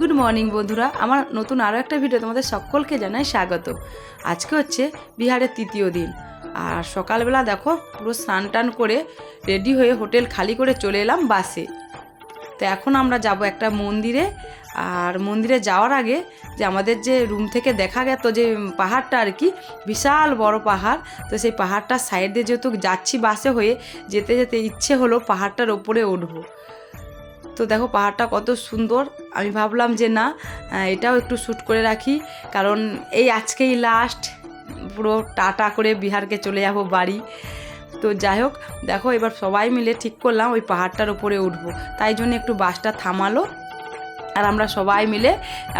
Good morning বন্ধুরা। আমার নতুন আরও একটা ভিডিও তোমাদের সকলকে জানাই স্বাগত। আজকে হচ্ছে বিহারের তৃতীয় দিন। আর সকালবেলা দেখো, পুরো স্নান টান করে রেডি হয়ে হোটেল খালি করে চলে এলাম বাসে তো এখন আমরা যাব একটা মন্দিরে। আর মন্দিরে যাওয়ার আগে যে আমাদের যে রুম থেকে দেখা গেত যে পাহাড়টা আর কি, বিশাল বড় পাহাড়। তো সেই পাহাড়টার সাইড দিয়ে যেহেতু যাচ্ছি বাসে হয়ে, যেতে যেতে ইচ্ছে হলো পাহাড়টার ওপরে উঠবো। তো দেখো পাহাড়টা কত সুন্দর। আমি ভাবলাম যে না এটাও একটু শ্যুট করে রাখি। কারণ এই আজকেই লাস্ট পুরো টাটা করে বিহারকে চলে যাব বাড়ি। তো যাই হোক, দেখো এবার সবাই মিলে ঠিক করলাম, ওই পাহাড়টার উপরে উঠবো। তাই জন্য একটু বাসটা থামালো। আর আমরা সবাই মিলে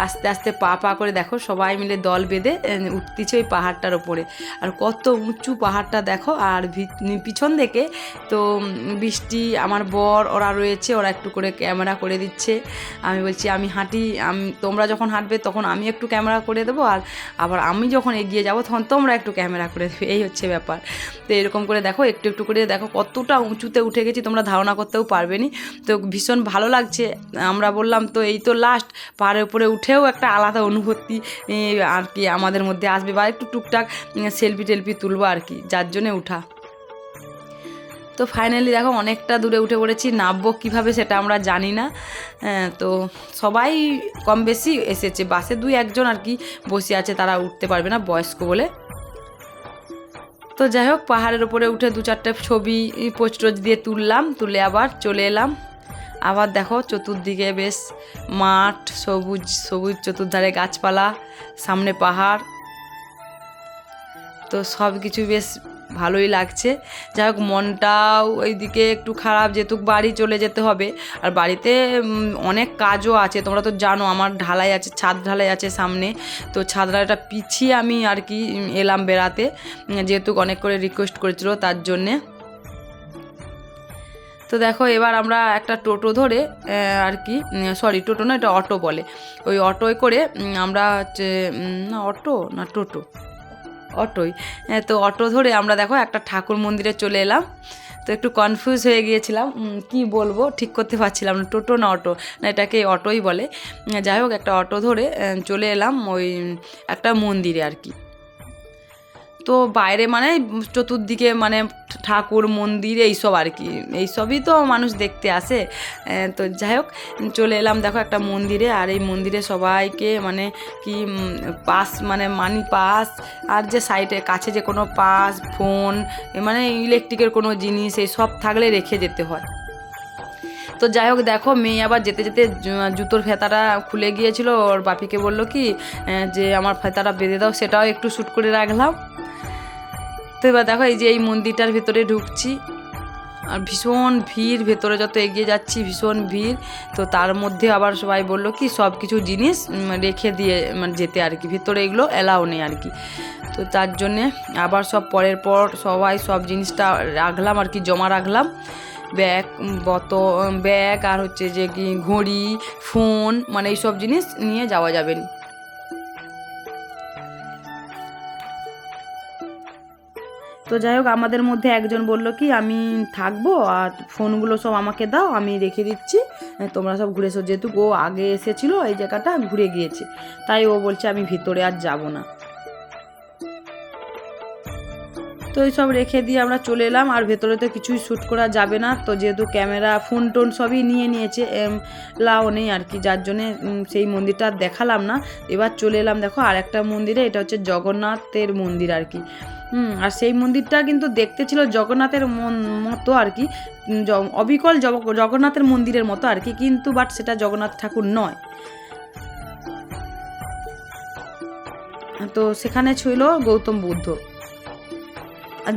আস্তে আস্তে পা পা করে দেখো, সবাই মিলে দল বেঁধে উঠতেছে ওই পাহাড়টার ওপরে। আর কত উঁচু পাহাড়টা দেখো, আর পিছন থেকে তো বৃষ্টি, আমার বর, ওরা রয়েছে, ওরা একটু করে ক্যামেরা করে দিচ্ছে। আমি বলছি, আমি হাঁটি, আমি, তোমরা যখন হাঁটবে তখন আমি একটু ক্যামেরা করে দেবো, আর আবার আমি যখন এগিয়ে যাব তখন তোমরা একটু ক্যামেরা করে দেবে। এই হচ্ছে ব্যাপার। তো এরকম করে দেখো, একটু একটু করে দেখো, কতটা উঁচুতে উঠে গেছি, তোমরা ধারণা করতেও পারবে নি। তো ভীষণ ভালো লাগছে। আমরা বললাম, তো এই তো লাস্ট পাহাড়ের উপরে উঠেও একটা আলাদা অনুভূতি আর কি আমাদের মধ্যে আসবে বা একটু টুকটাক সেলফি টেলফি তুলবো আর কি, যার জন্যে উঠা। তো ফাইনালি দেখো অনেকটা দূরে উঠে পড়েছি, নামবো কীভাবে সেটা আমরা জানি না তো সবাই কম বেশি এসেছে, বাসে দুই একজন আর কি বসে আছে, তারা উঠতে পারবে না, বয়স্ক বলে। তো যাই হোক, পাহাড়ের উপরে উঠে দু চারটে ছবি পোস্টোজ দিয়ে তুললাম, তুলে আবার চলে এলাম। আবার দেখো চতুর্দিকে বেশ মাঠ, সবুজ সবুজ চতুর্ধারে গাছপালা, সামনে পাহাড়। তো সব কিছু বেশ ভালোই লাগছে। যাই হোক, মনটাও ওইদিকে একটু খারাপ, যেহেতু বাড়ি চলে যেতে হবে। আর বাড়িতে অনেক কাজও আছে, তোমরা তো জানো, আমার ঢালাই আছে, ছাদ ঢালাই আছে সামনে। তো ছাদ ঢালাইটা পিছিয়ে আমি আর কি এলাম বেড়াতে, যেহেতু অনেক করে রিকোয়েস্ট করেছিল তার জন্যে। তো দেখো, এবার আমরা একটা টোটো ধরে আর কি সরি টোটো না, এটা অটো বলে। ওই অটোয় করে আমরা হচ্ছে না, অটো না, টোটো? অটোই। তো অটো ধরে আমরা দেখো, একটা ঠাকুর মন্দিরে চলে এলাম। তো একটু কনফিউজ হয়ে গিয়েছিলাম কি বলব, ঠিক করতে পারছিলাম না, টোটো না অটো? না, এটাকে অটোই বলে। যাই হোক, একটা অটো ধরে চলে এলাম ওই, একটা মন্দিরে আর কি। তো বাইরে মানে চতুর্দিকে মানে ঠাকুর, মন্দির এইসব আর কি। এইসবই তো মানুষ দেখতে আসে। তো যাই হোক, চলে এলাম দেখো একটা মন্দিরে। আর এই মন্দিরে সবাইকে মানে কি পাস মানে মানি পাস আর যে সাইডে কাছে যে কোনো পাস, ফোন মানে ইলেকট্রিকের কোনো জিনিস এই সব থাকলে রেখে যেতে হয়। তো যাই হোক দেখো, মেয়ে আবার যেতে যেতে জুতোর ফেতাটা খুলে গিয়েছিল। ওর বাপিকে বলল কি যে আমার ফেতাটা বেঁধে দাও, সেটাও একটু শ্যুট করে রাখলাম। তো এবার দেখো এই যে এই মন্দিরটার ভেতরে ঢুকছি। আর ভীষণ ভিড়, ভেতরে যত এগিয়ে যাচ্ছি, ভীষণ ভিড়। তো তার মধ্যে আবার সবাই বলল কি সব কিছু জিনিস রেখে দিয়ে মানে যেতে আর কি। ভেতরে এগুলো এলাও নেই আর কি। তো তার জন্যে আবার সব পরের পর সবাই সব জিনিসটা রাখলাম আর কি, জমা রাখলাম। ব্যাগ বত ব্যাগ আর হচ্ছে যে কি, ঘড়ি, ফোন মানে এইসব জিনিস নিয়ে যাওয়া যাবে না। তো যাই হোক, আমাদের মধ্যে একজন বলল কি, আমি থাকব আর ফোনগুলো সব আমাকে দাও, আমি রেখে দিচ্ছি। তোমরা সব ঘুরে এসো। যেহেতু ও আগে এসেছিল, এই জায়গাটা ঘুরে গিয়েছে। তাই ও বলছে, আমি ভিতরে আর যাব না। তো এই সব রেখে দিয়ে আমরা চলে এলাম, আর ভেতরে তো কিছুই শ্যুট করা যাবে না। তো যেহেতু ক্যামেরা, ফোন টোন সবই নিয়ে নিয়েছে লাও নেই আর কি, যার জন্যে সেই মন্দিরটা দেখালাম না। এবার চলে এলাম দেখো আর একটা মন্দিরে, এটা হচ্ছে জগন্নাথের মন্দির আর কি। হুম, আর সেই মন্দিরটা কিন্তু দেখতে ছিল জগন্নাথের মতো আর কি অবিকল জগ- জগন্নাথের মন্দিরের মতো আর কি, কিন্তু বাট সেটা জগন্নাথ ঠাকুর নয়। তো সেখানে ছিল গৌতম বুদ্ধ।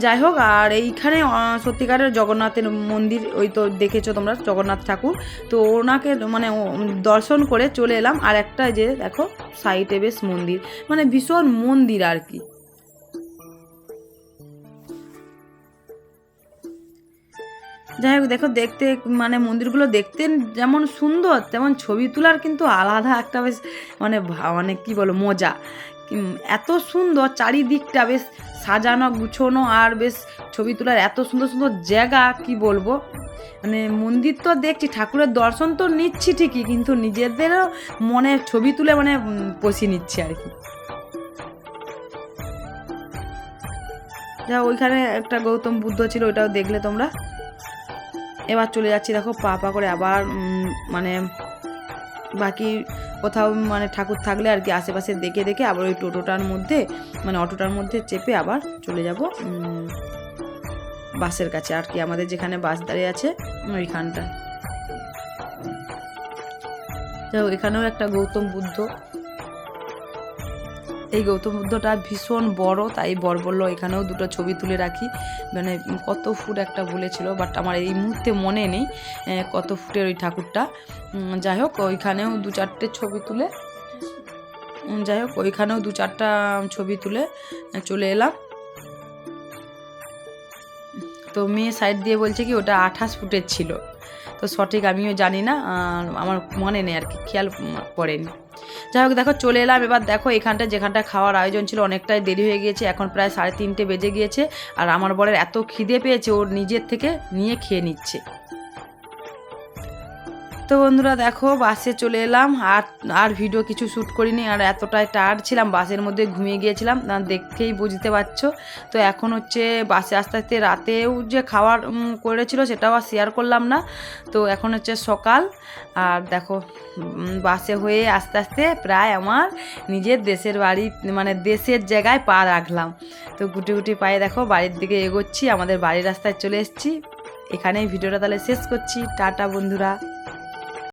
যাই হোক আর এইখানে সত্যিকারের জগন্নাথের মন্দির, ওই তো দেখেছ তোমরা, জগন্নাথ ঠাকুর। তো ওনাকে মানে দর্শন করে চলে এলাম, আর একটা যে, দেখো সাইডে বেশ মন্দির মানে ভীষণ মন্দির আর কি। যাই হোক দেখো, দেখতে মানে মন্দিরগুলো দেখতে যেমন সুন্দর, তেমন ছবি তোলার কিন্তু আলাদা একটা বেশ মানে মানে কি বলো মজা। এত সুন্দর চারিদিকটা, বেশ সাজানো, গুছোনো, আর বেশ ছবি তোলার এত সুন্দর সুন্দর জায়গা, কি বলব? মানে মন্দির তো দেখছি, ঠাকুরের দর্শন তো নিচ্ছি ঠিকই, কিন্তু নিজেদেরও মনে ছবি তুলে মানে পশিয়ে নিচ্ছে আর কি। যা ওইখানে একটা গৌতম বুদ্ধ ছিল, ওইটাও দেখলে তোমরা। এবার চলে যাচ্ছি, দেখো পা পা করে আবার মানে বাকি কোথাও মানে ঠাকুর থাকলে আর কি আশেপাশে দেখে দেখে আবার ওই টোটোটার মধ্যে মানে অটোটার মধ্যে চেপে আবার চলে যাব বাসের কাছে। আর কি আমাদের যেখানে বাস দাঁড়িয়ে আছে ওইখানটা তো এখানেও একটা গৌতম বুদ্ধ এই গৌতম বুদ্ধটা ভীষণ বড়, তাই বর বলল, এখানেও দুটো ছবি তুলে রাখি। মানে কত ফুট একটা বলেছিল বাট আমার এই মুহূর্তে মনে নেই কত ফুটের ওই ঠাকুরটা। যাই হোক, ওইখানেও দু চারটে ছবি তুলে যাই হোক, ওইখানেও দু চারটা ছবি তুলে চলে এলাম। তো মেয়ে সাইড দিয়ে বলছে কি, ওটা আঠাশ ফুটের ছিল। তো সঠিক, আমিও জানি না, আর আমার মনে নেই আর কি, খেয়াল পড়েনি। যাই হোক, দেখো, চলে এলাম। এবার দেখো এখানটা যেখানটা খাওয়ার আয়োজন ছিল, অনেকটাই দেরি হয়ে গিয়েছে। এখন প্রায় সাড়ে তিনটে বেজে গিয়েছে। আর আমার বরের এত খিদে পেয়েছে ওর নিজের থেকে নিয়ে খেয়ে নিচ্ছে। তো বন্ধুরা দেখো বাসে চলে এলাম। আর আর ভিডিও কিছু শ্যুট করিনি আর এতটাই টায়ার্ড ছিলাম। বাসের মধ্যে ঘুমিয়ে গিয়েছিলাম। না দেখেই বুঝতে পারছ। তো এখন হচ্ছে বাসে আস্তে আস্তে রাতেও যে উম, করেছিল সেটাও আর শেয়ার করলাম না। তো এখন হচ্ছে সকাল। আর দেখো বাসে হয়ে আস্তে আস্তে প্রায় আমার নিজের দেশের বাড়ি মানে দেশের জায়গায় পা রাখলাম। তো গুটি গুটি পায়ে দেখো বাড়ির দিকে এগোচ্ছি। আমাদের বাড়ির রাস্তায় চলে এসেছি। এখানেই ভিডিওটা তাহলে শেষ করছি। টাটা বন্ধুরা।